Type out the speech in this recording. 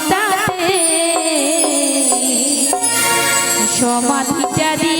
সমাধি সমাধিটা